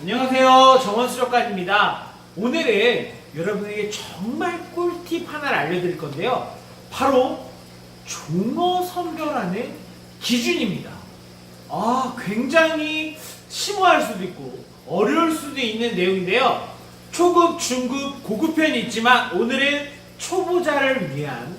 안녕하세요. 정원수족관입니다. 오늘은 여러분에게 정말 꿀팁 하나를 알려드릴 건데요. 바로 종어 선별하는 기준입니다. 아, 굉장히 심오할 수도 있고 어려울 수도 있는 내용인데요. 초급, 중급, 고급 편이 있지만 오늘은 초보자를 위한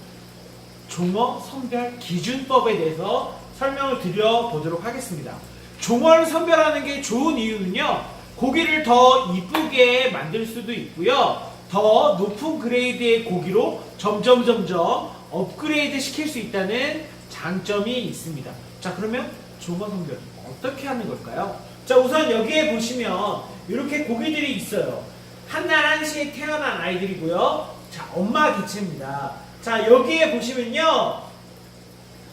종어 선별 기준법에 대해서 설명을 드려보도록 하겠습니다. 종어를 선별하는 게 좋은 이유는요. 고기를 더 이쁘게 만들 수도 있고요. 더 높은 그레이드의 고기로 점점 점점 업그레이드 시킬 수 있다는 장점이 있습니다. 자, 그러면 종어 선별 어떻게 하는 걸까요? 자, 우선 여기에 보시면 이렇게 고기들이 있어요. 한날 한시에 태어난 아이들이고요. 자, 엄마 개체입니다. 자, 여기에 보시면요.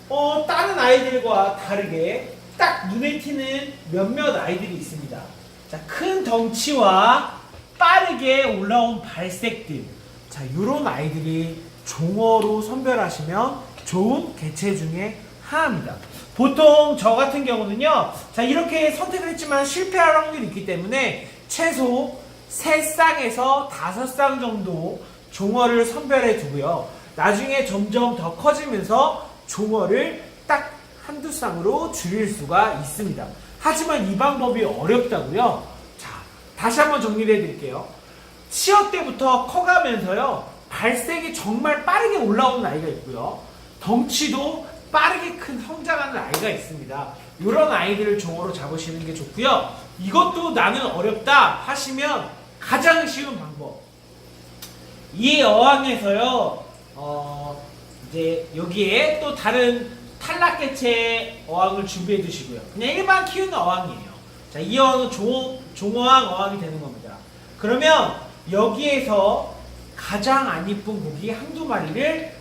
어, 다른 아이들과 다르게 딱 눈에 띄는 몇몇 아이들이 있습니다. 자, 큰 덩치와 빠르게 올라온 발색들. 자, 요런 아이들이 종어로 선별하시면 좋은 개체 중에 하나입니다. 보통 저 같은 경우는요, 자, 이렇게 선택을 했지만 실패할 확률이 있기 때문에 최소 3쌍에서 5쌍 정도 종어를 선별해 두고요. 나중에 점점 더 커지면서 종어를 딱 한두 쌍으로 줄일 수가 있습니다. 하지만 이 방법이 어렵다고요. 자, 다시 한번 정리해 드릴게요. 시어 때부터 커가면서요. 발색이 정말 빠르게 올라오는 아이가 있고요. 덩치도 빠르게 큰 성장하는 아이가 있습니다. 이런 아이들을 종어로 잡으시는 게 좋고요. 이것도 나는 어렵다 하시면 가장 쉬운 방법. 이 어항에서요, 어, 이제 여기에 또 다른 탈락 개체 어항을 준비해 두시고요. 그냥 일반 키우는 어항이에요. 자, 이 어항은 종, 종어항 어항이 되는 겁니다. 그러면 여기에서 가장 안 이쁜 고기 한두 마리를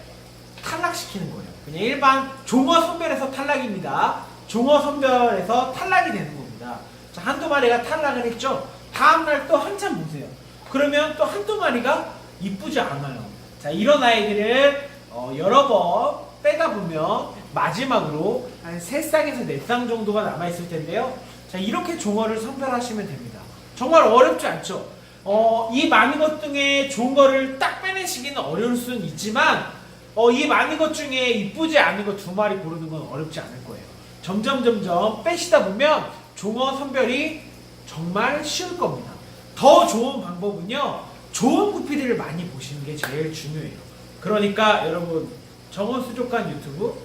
탈락시키는 거예요. 그냥 일반 종어 선별에서 탈락입니다. 종어 선별에서 탈락이 되는 겁니다. 자, 한두 마리가 탈락을 했죠? 다음날 또 한참 보세요. 그러면 또 한두 마리가 이쁘지 않아요. 자, 이런 아이들을 어, 여러 번 빼다 보면 마지막으로 한 3쌍에서 4쌍 정도가 남아있을 텐데요. 자, 이렇게 종어를 선별하시면 됩니다. 정말 어렵지 않죠? 어, 이 많은 것 중에 좋은 거를 딱 빼내시기는 어려울 수는 있지만, 어, 이 많은 것 중에 이쁘지 않은 거 두 마리 고르는 건 어렵지 않을 거예요. 점점 점점 빼시다 보면 종어 선별이 정말 쉬울 겁니다. 더 좋은 방법은요, 좋은 구피들을 많이 보시는 게 제일 중요해요. 그러니까 여러분, 정원수족관 유튜브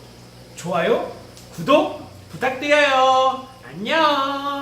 좋아요, 구독 부탁드려요. 안녕!